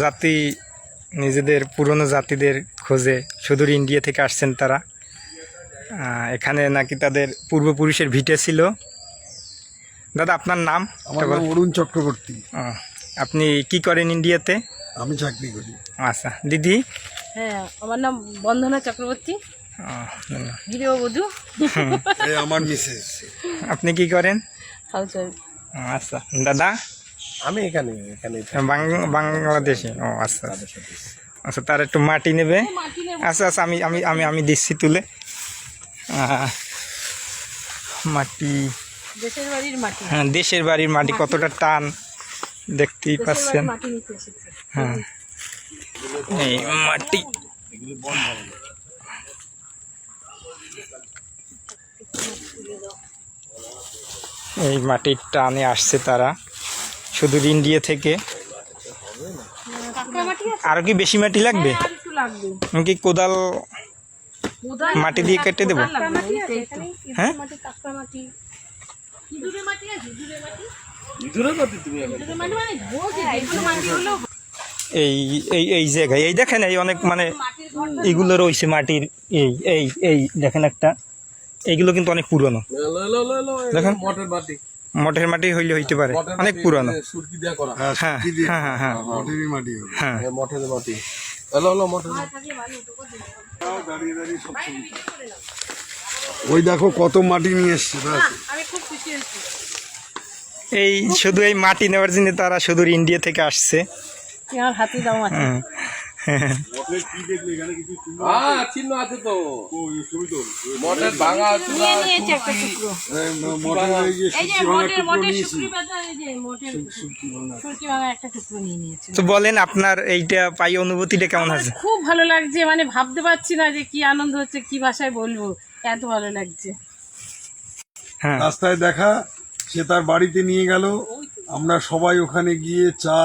জাতি নিজেদের পুরনো জাতিদের খোঁজে সুদূর ইন্ডিয়া থেকে আসছেন তারা। এখানে নাকি তাদের পূর্বপুরুষের ভিটে ছিল। দাদা আপনার নাম? অরুণ চক্রবর্তী। আপনি কি করেন ইন্ডিয়াতে? আমি চাকরি করি। আচ্ছা দিদি? হ্যাঁ আমার নাম বন্দনা চক্রবর্তী। গৃহবধূ। আমার মিসেস। আপনি কি করেন? আচ্ছা দাদা? আমি এখানে এখানে বাংলাদেশে। ও আচ্ছা আচ্ছা। তার একটু মাটি নেবে? আচ্ছা আচ্ছা আমি আমি আমি আমি দিচ্ছি তুলে। মাটি। দেশের বাড়ির মাটি। হ্যাঁ দেশের বাড়ির মাটি কতটা টান দেখতেই পাচ্ছেন। হ্যাঁ। এই মাটি। এই মাটির টানে আসছে তারা। শুধু ইন্ডিয়া থেকে। আরও কি বেশি মাটি লাগবে? আর আমি কি কোদাল মাটি দিয়ে কেটে দেবো? হ্যাঁ? মানে এই এই এই জায়গায় এই দেখেন এই অনেক মানে এইগুলো রয়েছে মাটির এই এই এই দেখেন একটা। এইগুলো কিন্তু অনেক পুরনো। দেখেন। মঠের মাটি হইলে হইতে পারে। অনেক পুরানো। সুরকি দেওয়া করা। হ্যাঁ হ্যাঁ হ্যাঁ হ্যাঁ। হ্যাঁ মাটি হ্যাঁ। হ্যাঁ, মঠের মাটি। হ্যালো হ্যালো মঠের ওই দেখো কত মাটি নিয়ে এসছে ব্যাস। আমি খুব খুশি হয়েছি। এই শুধু এই মাটি নেওয়ার জন্য তারা শুধু ইন্ডিয়া থেকে আসছে। আমার হাতে দাও হ্যাঁ চিহ্ন আছে? মঠের ভাঙা তো বলেন আপনার এইটা পাই অনুভূতিটা কেমন আছে খুব ভালো লাগছে মানে ভাবতে পারছি না যে কি আনন্দ হচ্ছে কি ভাষায় বলব। এত ভালো লাগছে। হ্যাঁ। রাস্তায় দেখা সে তার বাড়িতে নিয়ে গেল। আমরা সবাই ওখানে গিয়ে চা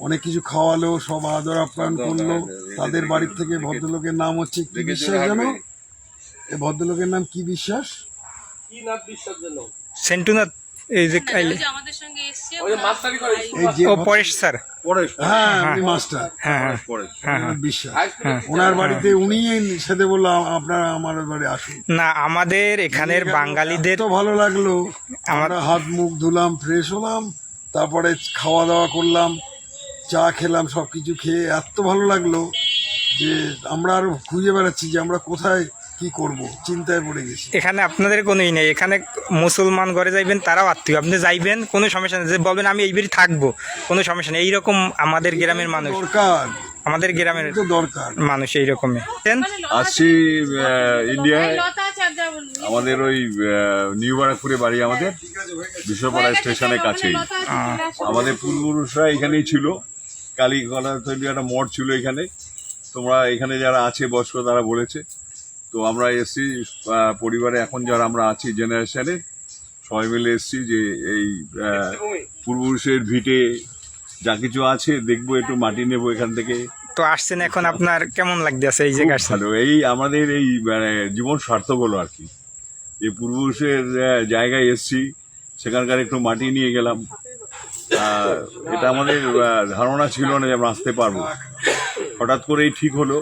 অনেক কিছু খাওয়ালো সব আদর আপ্যায়ন করল। তাদের বাড়ির থেকে ভদ্রলোকের নাম হচ্ছে কি বিশ্বাস জানো এই ভদ্রলোকের নাম কি বিশ্বাস? কি নাথ বিশ্বাস যেন? সেন্টুনাথ এই যে কাইলে। ও পরেশ স্যার। হ্যাঁ উনি মাস্টার। হ্যাঁ হ্যাঁ। হ্যাঁ হ্যাঁ। বিশ্বাস। হাই ওনার বাড়িতে উনি সাথে বলল আপনারা আমার বাড়ি আসুন। না আমাদের এখানের বাঙালিদের তো ভালো লাগল। আমরা হাত মুখ ধুলাম ফ্রেশ হলাম। তারপরে খাওয়া দাওয়া করলাম। চা খেলাম সব কিছু খেয়ে এত ভালো লাগল যে আমরা আরও খুঁজে বেড়াচ্ছি যে আমরা কোথায় কি করব চিন্তায় পড়ে গেছি। এখানে আপনাদের কোনোই নেই। এখানে মুসলমান ঘরে যাইবেন তারাও আত্মীয়। আপনি যাইবেন কোনো সমস্যা নেই। যে বলবেন আমি এই বাড়ি থাকব কোনো সমস্যা নেই। এইরকম আমাদের গ্রামের মানুষ। দরকার। আমাদের গ্রামের তো দরকার। মানুষ এইরকমই। আসছি ইন্ডিয়ায়। আমাদের ওই নিউ বারাকপুরে বাড়ি আমাদের। বিশ্বপাড়া স্টেশনের কাছেই। আমাদের পূর্বপুরুষরা এখানেই ছিল। কালীগলা তৈরি একটা মঠ ছিল এখানে। তোমরা এখানে যারা আছে বয়স্ক তারা বলেছে। তো আমরা এসছি পরিবারে এখন যারা আমরা আছি জেনারেশনে সবাই মিলে এসছি যে এই পূর্বপুরুষের ভিটে যা কিছু আছে দেখব একটু মাটি নেব এখান থেকে। তো আসছেন এখন আপনার কেমন লাগতেছে এই আসছেন ভালো। এই আমাদের এই মানে জীবন সার্থক হলো আর কি। এই পূর্বপুরুষের জায়গায় এসছি সেখানকার একটু মাটি নিয়ে গেলাম। এটা আমাদের ধারণা ছিল না যে আমরা আসতে পারব। হঠাৎ করেই ঠিক হলো।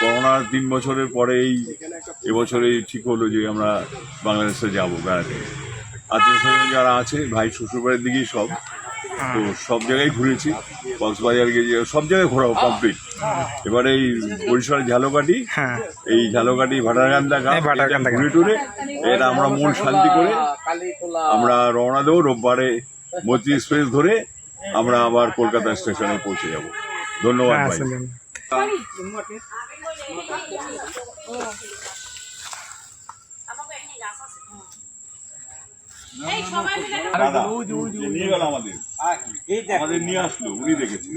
করোনার তিন বছরের পরে এই এবছরেই ঠিক হলো যে আমরা বাংলাদেশে যাব বেড়াতে। আত্মীয় স্বজন যারা আছে ভাই শ্বশুরবাড়ির দিকেই সব। তো সব জায়গায় ঘুরেছি। কক্সবাজার গিয়ে সব জায়গায় ঘোরাও কমপ্লিট এবার এই বরিশাল ঝালকাঠি হ্যাঁ। এই ঝালকাঠি ভাটারকান্দা ঘুরে টুরে। এটা আমরা মন শান্তি করে আমরা রওনা দেবো। রোববারে মৈত্রী এক্সপ্রেস ধরে আমরা আবার কলকাতা স্টেশনে পৌঁছে যাব। ধন্যবাদ ভাই। এই সবাই মিলে দাদা, যে নিয়ে গেল আমাদের। আমাদের নিয়ে আসলো উনি দেখেছে।